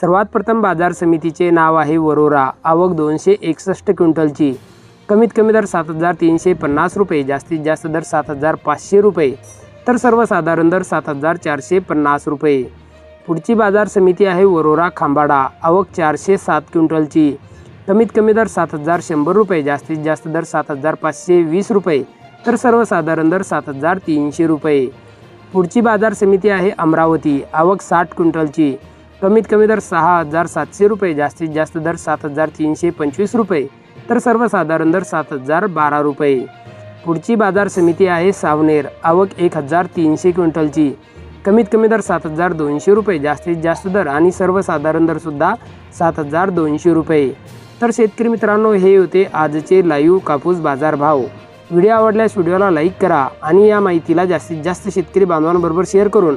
सर्वात प्रथम बाजार समितीचे नाव आहे वरोरा. आवक दोनशे एकसष्ट क्विंटलची. कमीत कमी दर सात हजार तीनशे पन्नास रुपये जास्तीत जास्त दर सात हजार पाचशे रुपये तर सर्वसाधारण दर सात हजार चारशे पन्नास रुपये. पुढची बाजार समिती आहे वरोरा खांबाडा. आवक चारशे सात क्विंटलची. कमीत कमी दर सात हजार शंभर रुपये जास्तीत जास्त दर सात हजार पाचशे वीस रुपये तर सर्वसाधारण दर सात हजार तीनशे रुपये. पुढची बाजार समिती आहे अमरावती. आवक साठ क्विंटलची. कमीत कमी दर सहा हजार सातशे रुपये जास्तीत जास्त दर सात हजार तीनशे पंचवीस रुपये तर सर्वसाधारण दर सात हजार बारा रुपये. पुढची बाजार समिती आहे सावनेर आवक एक हजार तीनशे क्विंटलची. कमीत कमी दर सात हजार दोनशे रुपये जास्तीत जास्त दर आणि सर्वसाधारण दरसुद्धा सात हजार दोनशे रुपये. तर शेतकरी मित्रांनो हे होते आजचे लाईव्ह कापूस बाजार भाव. व्हिडिओ आवडल्यास व्हिडिओला लाईक करा आणि या माहितीला जास्तीत जास्त शेतकरी बांधवांबरोबर शेअर करून